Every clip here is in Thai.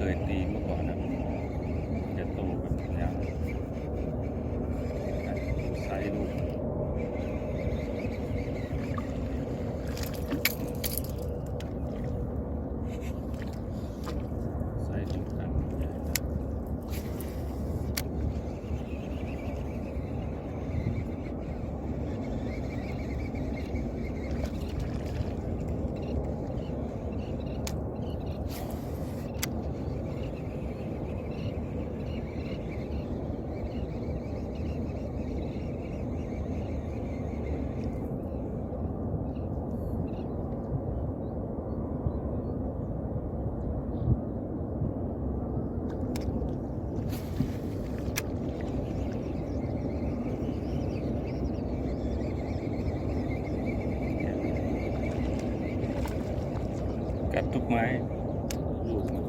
อกที่เคยตีเมื่อก่อนนะจะโตแบบนี้ไซส์ลูกไซส์สำคัญใหญ่นะ กัดทุก ไม้ลูกมัน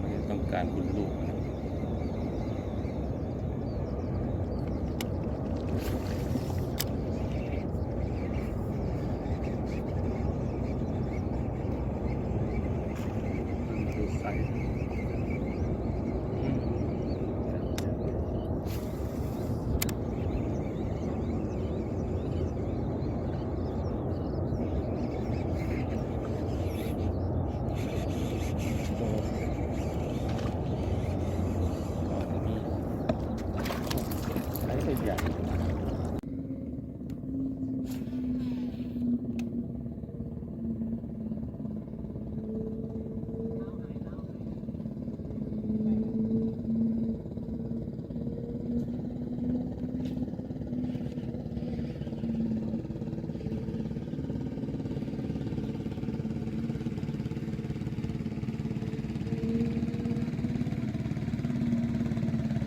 ไม่ต้องการคุณลูกนะดูไซส์อืม ก่อนนี้ใช้ใหญ่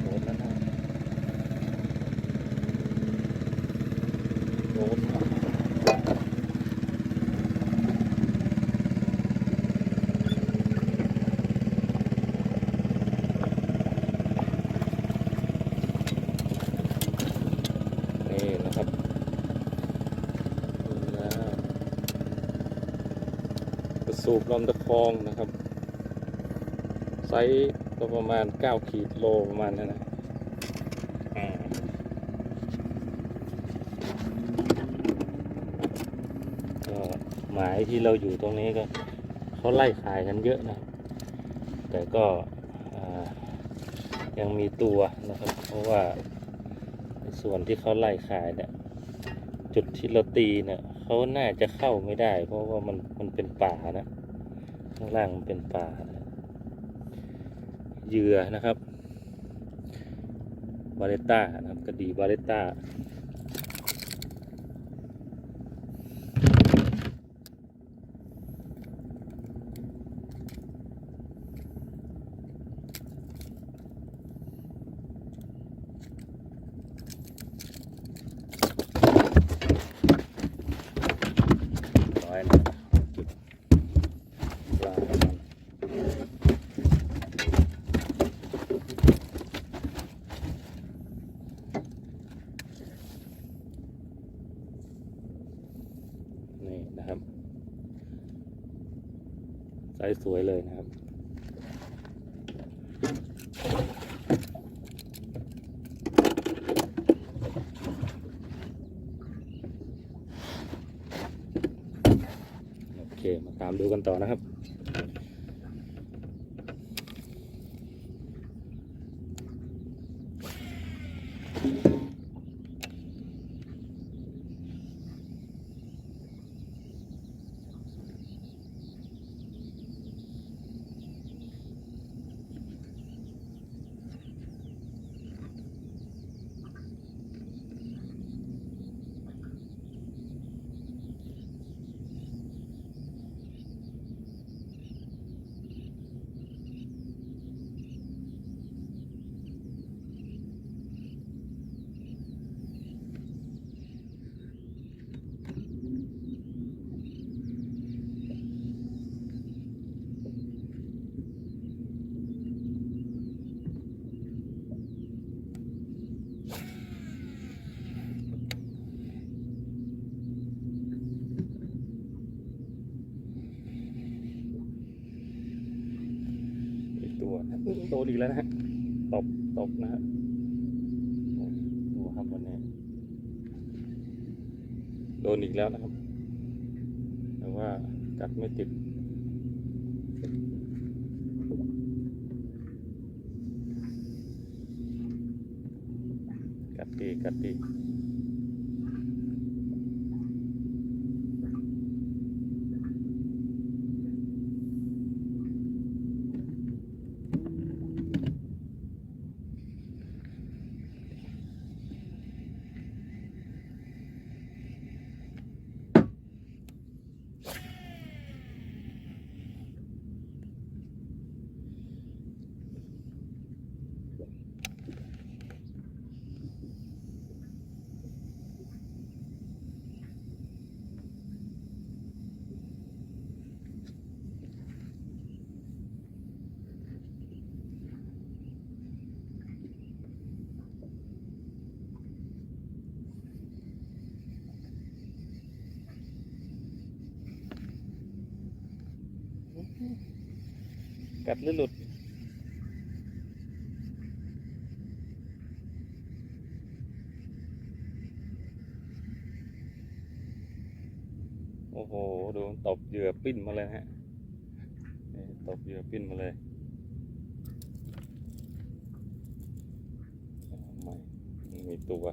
โดนแล้วนะโดนนี่นะครับนี่นะกระ สูบลำตะคองนะครับไซส์ก็ประมาณ 9 ขีดโลประมาณนั้นนะก็หมายที่เราอยู่ตรงนี้ก็เขาไล่ขายกันเยอะนะ แต่ก็ยังมีตัวนะครับ เพราะว่าส่วนที่เขาไล่ขายเนี่ย จุดที่เราตีเนี่ย เขาน่าจะเข้าไม่ได้ เพราะว่ามันมันเป็นป่านะข้างล่างมันเป็นป่านะเหยื่อนะครับบาเลต้านะครับกระดีบาเลต้า ร้อยนะจุดปลาของมัน นะครับไซส์สวยเลยนะครับโอเคมาตามดูกันต่อนะครับ น โดนอีกแล้วนะฮะตบตบนะฮะดูครับวันนี้โดนอีกแล้วนะครับ แต่ว่ากัดไม่ติดกัดดีกัดดี กัดหรือหลุด โอ้โห ดูตบเหยื่อปิ้นมาเลยฮะตบเหยื่อปิ้นมาเลยเอาใหม่มีตัว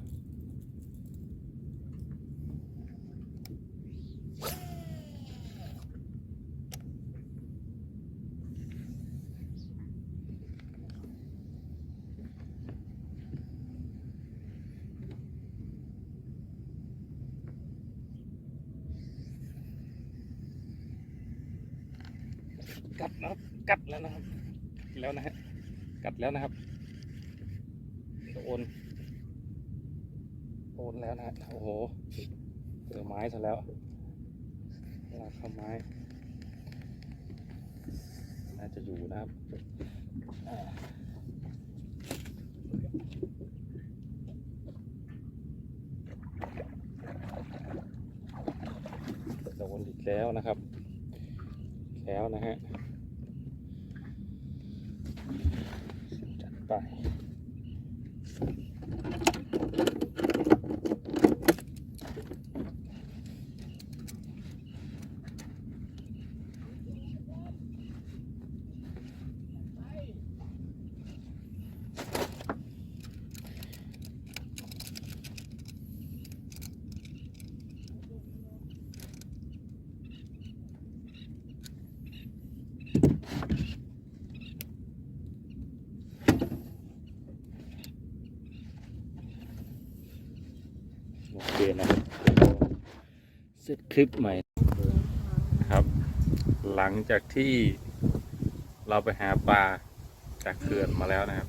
กัดนะครับ กัดแล้วนะครับแล้วนะฮะกัดแล้วนะครับโอนโอนแล้วนะฮะโอ้โหเจอไม้ซะแล้วลากเข้าไม้น่าจะอยู่นะครับโดนอีกแล้วนะครับ แล้วนะฮะ จัดไป โอเคนะครับเสร็จคลิปใหม่นะครับ หลังจากที่เราไปหาปลาจากเขื่อนมาแล้วนะครับ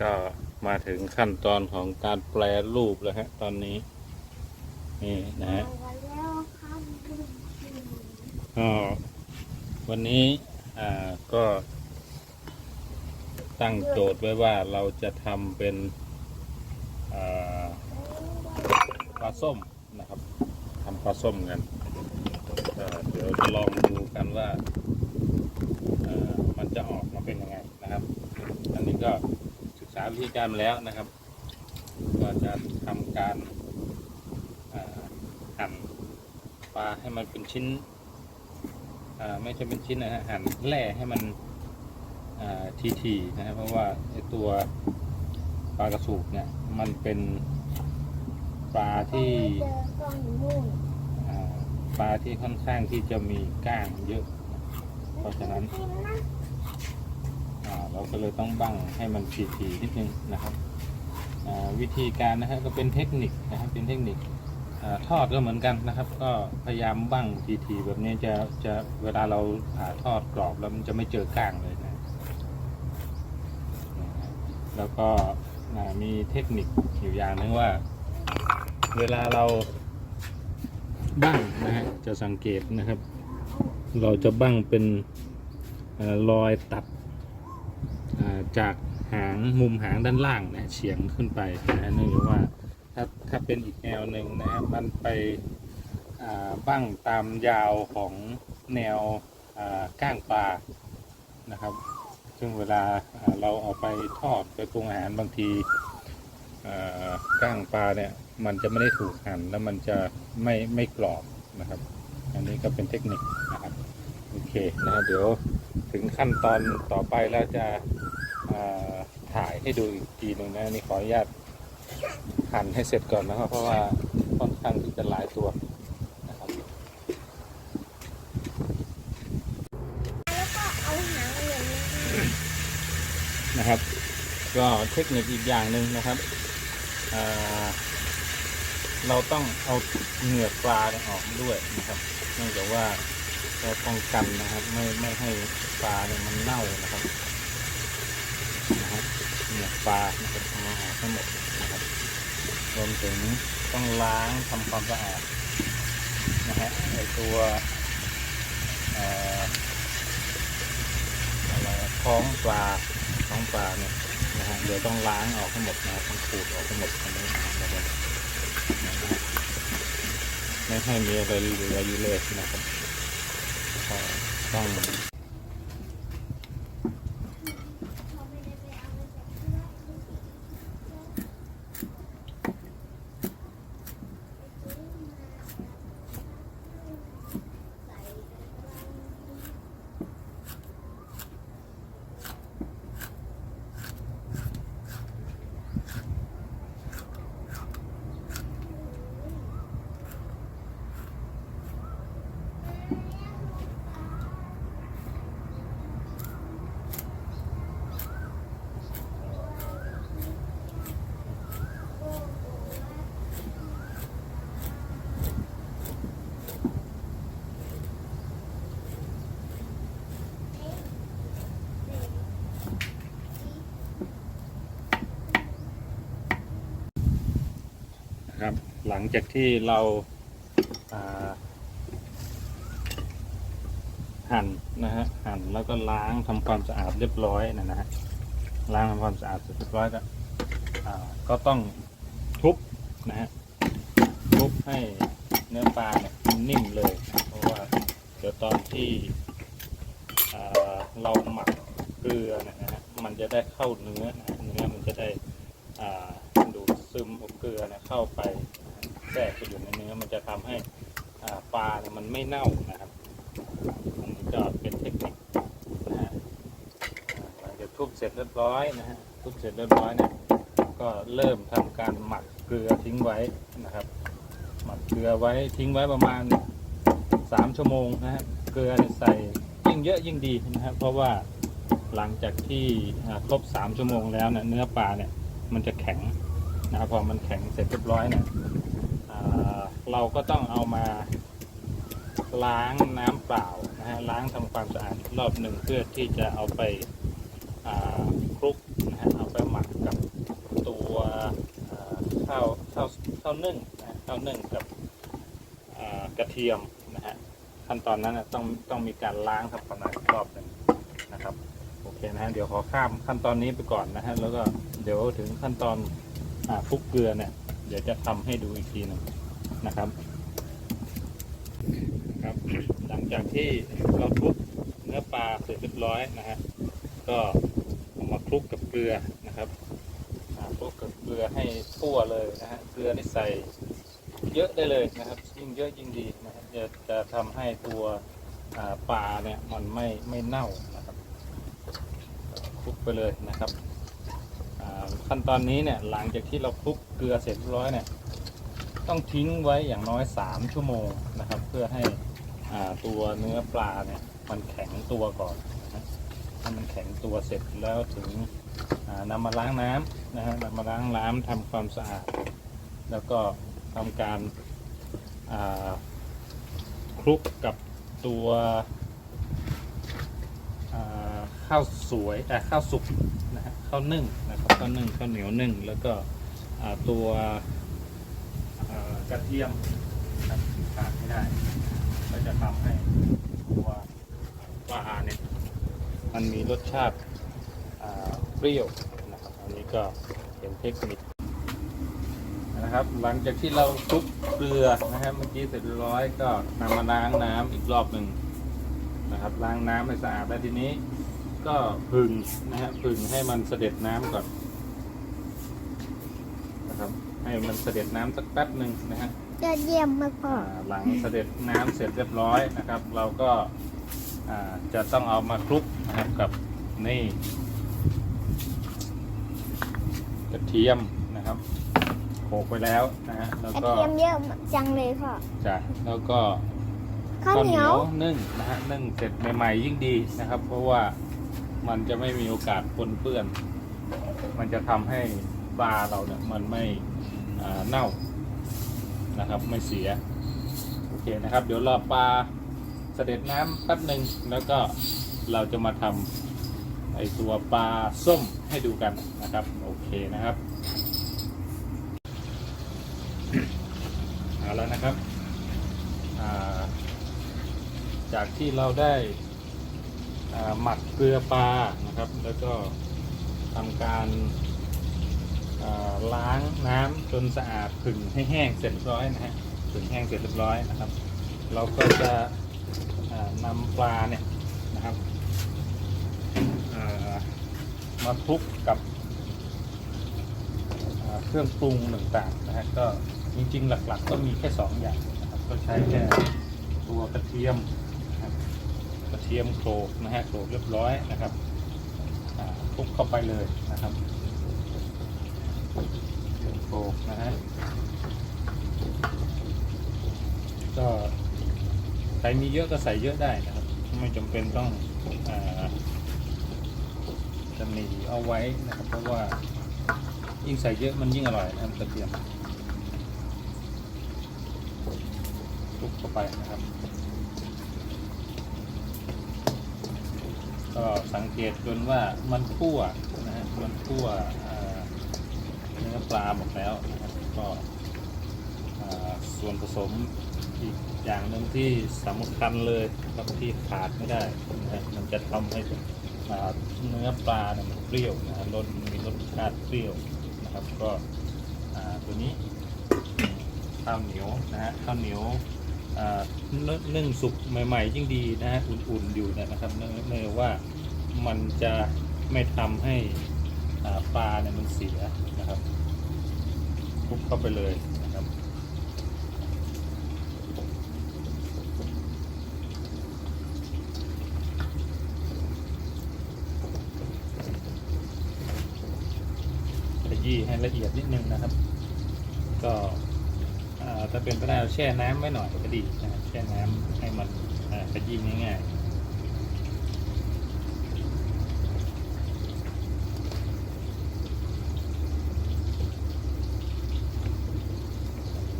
ก็มาถึงขั้นตอนของการแปลรูปแล้วฮะตอนนี้ นี่นะฮะแล้วครับก็วันนี้อ่าก็ตั้งโจทย์ไว้ว่าเราจะทำเป็นอ่าปลาส้มนะครับทำปลาส้มกันก็เดี๋ยวจะลองดูกันว่ามันจะออกมาเป็นยังไงนะครับ อันนี้ก็ศึกษาวิธีการมาแล้วนะครับ ก็จะทำการหั่นปลาให้มันเป็นชิ้นไม่ใช่เป็นชิ้นนะฮะหั่นแร่ให้มันทีทีๆนะฮะเพราะว่าไอตัวปลากระสูบเนี่ยมันเป็น ปลาที่ปลาที่ค่อนข้างที่จะมีก้างเยอะ เพราะฉะนั้นเราก็เลยต้องบั้งให้มันทีทีๆนิดนึงนะครับวิธีการนะฮะก็เป็นเทคนิคนะครับเป็นเทคนิคอทอดก็เหมือนกันนะครับ ก็พยายามบั้งทีทีๆแบบนี้จะจะเวลาเราอ่าทอดกรอบแล้วมันจะไม่เจอก้างเลยนะแล้วก็มีเทคนิคอยู่อย่างหนึงว่า เวลาเราบั้งนะฮะจะสังเกตนะครับ เราจะบั้งเป็นอรอยตัดจากหางมุมหางด้านล่างเนะเฉียงขึ้นไปนะเนื่องจากว่าถ้าถ้าเป็นอีกแนวหนึ่งนะมันไปบั้งตามยาวของแนวก้างปลานะครับ ซึ่งเวลาเราเอาไปทอดไปปรุงอาหารบางทีก้างปลาเนี่ย มันจะไม่ได้ถูกหั่นแล้วมันจะไม่ไม่กรอบนะครับ อันนี้ก็เป็นเทคนิคนะครับโอเคนะฮะเดี๋ยวถึงขั้นตอนต่อไปแล้วจะถ่ายให้ดูอีกทีหนึ่งนะนี่ขออนุญาตหั่นให้เสร็จก่อนนะครับเพราะว่าค่อนข้างที่จะหลายตัวนะครับแล้วก็เอาหางเหลืองนะครับ ก็เทคนิคอีกอย่างหนึ่งนะครับ เราต้องเอาเหงือกปลาออกด้วยนะครับเนื่องจากว่าเราป้องกันนะครับ ไม่ไม่ให้ปลาเนี่ยมันเน่านะครับนะครับเหงือกปลานะครับเอาออกทั้งหมดนะครับรวมถึงต้องล้างทำความสะอาดนะฮะไอตัวอะไรท้องปลาท้องปลาเนี่ยนะฮะเดี๋ยวต้องล้างออกให้งหมดนะครับต้องขูดออกให้งหมดอันนี้นะครับ ไม่ให้มีอะไรเหลืออยู่เลยนะครับต้อง เขาไม่ได้ไปเอามาจากที่วัดไปซื้อมาใส่กระมัง นะครับ หลังจากที่เราาหั่นนะฮะหั่นแล้วก็ล้างทำความสะอาดเรียบร้อยนะฮะล้างทำความสะอาดเสร็จเรียบร้อยก็ก็ต้องทุบนะฮะทุบให้เนื้อปลาเนี่ยนิ่มเลยนะเพราะว่าเดี๋ยวตอนที่เราหมักเกลือนะฮะมันจะได้เข้าเนื้อนะเนื้อมันจะได้ดูดซึมเกลือเนี่ยเข้าไป แทรกไปอยู่ในเนื้อมันจะทำให้ปลาเนี่ยมันไม่เน่านะครับอันนี้ก็เป็นเทคนิคนะฮะหลังจากทุบเสร็จเรียบร้อยนะฮะทุบเสร็จเรียบร้อยเนี่ยก็เริ่มทำการหมักเกลือทิ้งไว้นะครับ หมักเกลือไว้ทิ้งไว้ประมาณสามชั่วโมงนะฮะเกลือใส่ยิ่งเยอะยิ่งดีนะครับเพราะว่าหลังจากที่ครบสามชั่วโมงแล้วเนี่ยเนื้อปลาเนี่ยมันจะแข็งนะครับพอมันแข็งเสร็จเรียบร้อยเนี่ย เราก็ต้องเอามาล้างน้ำเปล่านะฮะล้างทำความสะอาดรอบหนึ่งเพื่อที่จะเอาไปาคลุกนะฮะเอาไปหมักกับตัวข้าวข้าวข้าวนึ่งนะฮะข้าวนึ่งกับกระเทียมนะฮะขั้นตอนนั้นนะต้องต้องมีการล้างทำความสะอาดรอบหนึ่งนะครับโอเคนะฮะเดี๋ยวขอข้ามขั้นตอนนี้ไปก่อนนะฮะแล้วก็เดี๋ยวถึงขั้นตอนคลุกเกลือเนี่ยเดี๋ยวจะทำให้ดูอีกทีหนึ่ง นะครับครับ หลังจากที่เราคลุกเนื้อปลาเสร็จเรียบร้อยนะฮะก็เอามาคลุกกับเกลือนะครับคลุกกับเกลือให้ทั่วเลยนะฮะเกลือนี่ใส่เยอะได้เลยนะครับ ยิ่งเยอะยิ่งดีนะครับจะจะทำให้ตัวปลาเนี่ยมันไม่ไม่เน่านะครับคลุกไปเลยนะครับขั้นตอนนี้เนี่ยหลังจากที่เราคลุกเกลือเสร็จเรียบร้อยเนี่ย ต้องทิ้งไว้อย่างน้อย 3 ชั่วโมงนะครับ เพื่อให้ตัวเนื้อปลาเนี่ยมันแข็งตัวก่อนนะฮะถ้ามันแข็งตัวเสร็จแล้วถึงอ่านำมาล้างน้ำนะฮะนำมาล้างน้ำทำความสะอาด แล้วก็ทำการาคลุกกับตัวข้าวสวยแต่ข้าวสุกนะฮะข้าวนึ่งนะครับข้าวนึ่งข้าวเหนียวนึ่งแล้วก็ตัว กระเทียมครับขาดไม่ได้ ก็จะทำให้ตัวปลาเนี่ยมันมีรสชาติเปรี้ยวนะครับ อันนี้ก็เป็นเทคนิคนะครับ หลังจากที่เราคลุกเกลือนะครับเมื่อกี้เสร็จเรียบร้อยก็นำมาล้างน้ำอีกรอบหนึ่งนะครับล้างน้ำให้สะอาดแล้วทีนี้ ก็ก็ผึ่งนะฮะผึ่งให้มันเสด็จน้ำก่อน ให้มันเสด็จน้ำสักแป๊บหนึ่งนะฮะยอดเยี่ยมมากพ่ออ่าหลังเสด็จน้ำเสร็จเรียบร้อยนะครับ เราก็อ่าจะต้องเอามาคลุกนะครับกับนี่กระเทียมนะครับโขลกไปแล้วนะฮะแล้วกระก็เทียมเยอะจังเลยพ่อจ้ะแล้วก็ ข้าวเหนียวนึ่งนะฮะนึ่งเสร็จใหม่ๆยิ่งดีนะครับ เพราะว่ามันจะไม่มีโอกาสปนเปื้อน มันจะทำให้ปลาเราเนี่ยมันไม่อ่า เน่านะครับไม่เสีย โอเคนะครับ เดี๋ยวรอปลาเสด็จน้ำแป๊บหนึ่งแล้วก็เราจะมาทำไอตัวปลาส้มให้ดูกันนะครับ โอเคนะครับเอาแล้วนะครับาจากที่เราได้หมักเกลือปลานะครับ แล้วก็ทำการ ล้างน้ำจนสะอาดผึ่งให้แห้งเสร็จเรียบร้อยนะฮะผึ่งแห้งเสร็จเรียบร้อยนะครับ เราก็จะอ่านำปลาเนี่ยนะครับมาคลุกกับเครื่องปรุงต่างๆนะฮะก็จริงๆ หลักๆ ก็มีแค่สองอย่างนะครับก็ใช้แค่ตัวกระเทียมกระเทียมโขลกนะฮะโขลกเรียบร้อยนะครับอ่าคลุกเข้าไปเลยนะครับ โขลกนะฮะ ก็ใครมีเยอะก็ใส่เยอะได้นะครับ ไม่จำเป็นต้องอจะหนีเอาไว้นะครับ เพราะว่ายิ่งใส่เยอะมันยิ่งอร่อยนะครับกระเทียมคลุกเข้าไปนะครับ ก็สังเกตจนว่ามันทั่วนะฮะมันทั่วอ เนื้อปลาหมดแล้วนะครับก็ส่วนผสมอีกอย่างหนึ่งที่สำคัญเลยครับที่ขาดไม่ได้นะฮะมันจะทำให้เนื้อปลาเนี่ยมันเปรี้ยวนะรสมีรสชาติเปรี้ยวนะครับ ก็ตัวนี้ข้าวเหนียวนะฮะข้าวเหนียวนึ่งนึ่งสุกใหม่ ๆ ยิ่งดีนะฮะอุ่นๆอยู่เนยนะครับเนื่องจากว่ามันจะไม่ทำให้ ปลาเนี่ยมันเสียนะครับคลุกเข้าไปเลยนะครับ ขยี้ให้ละเอียดนิดนึงนะครับ ก็ถ้าเป็นไปได้เราแช่น้ำไว้หน่อยก็ดีนะครับแช่น้ำให้มันอ่าขยี้ง่ายๆ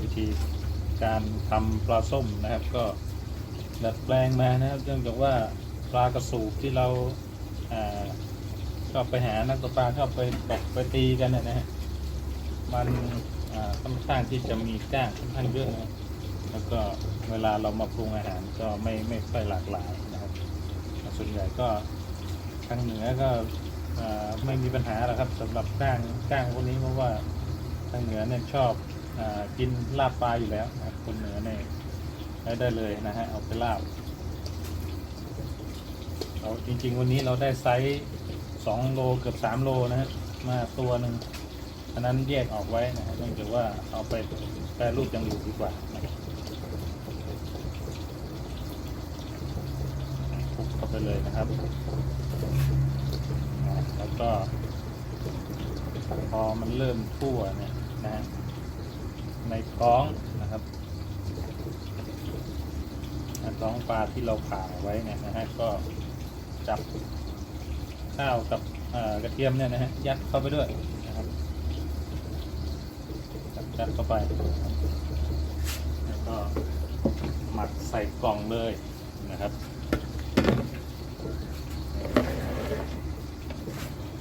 วิ ธีการทำปลาส้มนะครับ ก็ดัดแปลงมานะครับเนื่องจากว่าปลากระสูบที่เราชอบไปหานักตกปลาชอบไปตกไปตีกันนะฮะมันค่อนข้างที่จะมีก้างค่อนข้างเยอะนะแล้วก็เวลาเรามาปรุงอาหารก็ไม่ไม่ค่อยหลากหลายนะครับส่วนใหญ่ก็ทางเหนือก็ไม่มีปัญหาหรอกครับสำหรับก้างก้างพวกนี้เพราะว่าทางเหนือเนี่ยชอบ กินลาบปลาอยู่แล้วนะคนเหนือเนี่ยใช้ได้เลยนะฮะเอาไปลาบเราจริง ๆ วันนี้เราได้ไซส์สองโลเกือบสามโลนะฮะมาตัวหนึ่งอันนั้นแยกออกไว้นะฮะเนื่องจากว่าเอาไปแปรรูปอย่างอื่นดีกว่านะครับคลุกเข้าไปเลยนะครับ แล้วก็พอมันเริ่มทั่วเนี่ยนะฮะ ในท้องนะครับท้องปลาที่เราผ่าไว้เนี่ยนะฮะก็จับข้าวกับกระเทียมเนี่ยนะฮะยัดเข้าไปด้วยนะครับยัดยัดเข้าไปแล้วก็หมักใส่กล่องเลยนะครับ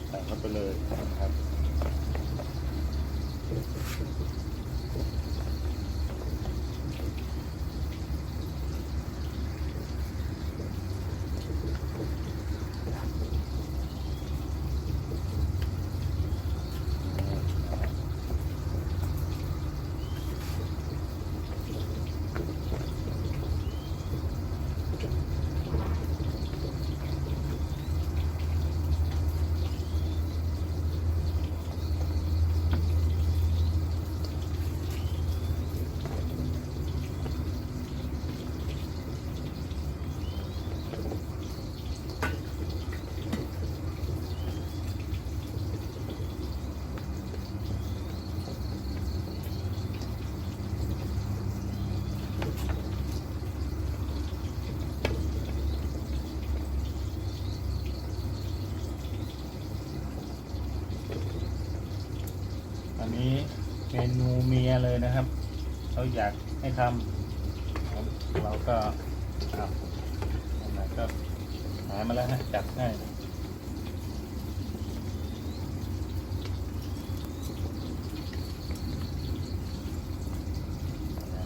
ใส่เข้าไปเลยนะครับ นูเมียเลยนะครับเขาอยากให้ทำเราก็อะไหนก็หามาแล้วนะจัดให้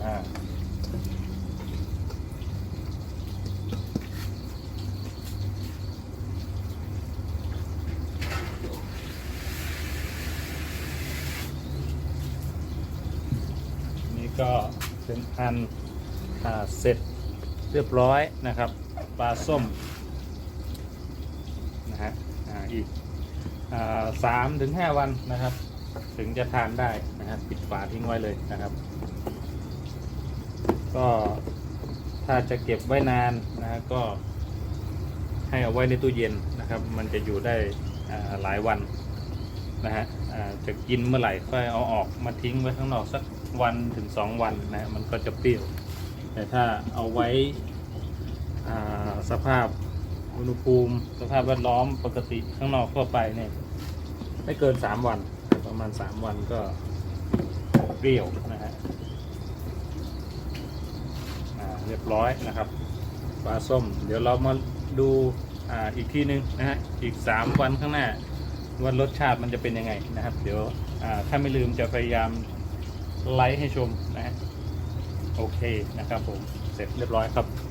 อ่า นี่ก็ เป็นอันอ่าเสร็จเรียบร้อยนะครับปลาส้มนะฮะออีกสามถึงห้าวันนะครับ ถึงจะทานได้นะครับปิดฝาทิ้งไว้เลยนะครับ ก็ถ้าจะเก็บไว้นานนะฮะก็ให้เอาไว้ในตู้เย็นนะครับ มันจะอยู่ได้หลายวันนะฮะจะกินเมื่อไหร่ค่อยเอาออกมาทิ้งไว้ข้างนอกสัก วันถึงสองวันนะมันก็จะเปรี้ยว แต่ถ้าเอาไว้สภาพอุณหภูมิ สภาพแวดล้อมปกติข้างนอกทั่วไปเนี่ยไม่เกินสามวัน ประมาณสามวันก็เปรี้ยวนะฮะเรียบร้อยนะครับปลาส้ม เดี๋ยวเรามาดูออีกทีนึงนะฮะอีกสามวันข้างหน้าว่ารสชาติมันจะเป็นยังไงนะครับ เดี๋ยวถ้าไม่ลืมจะพยายาม ไลฟ์ให้ชมนะฮะโอเคนะครับผมเสร็จเรียบร้อยครับ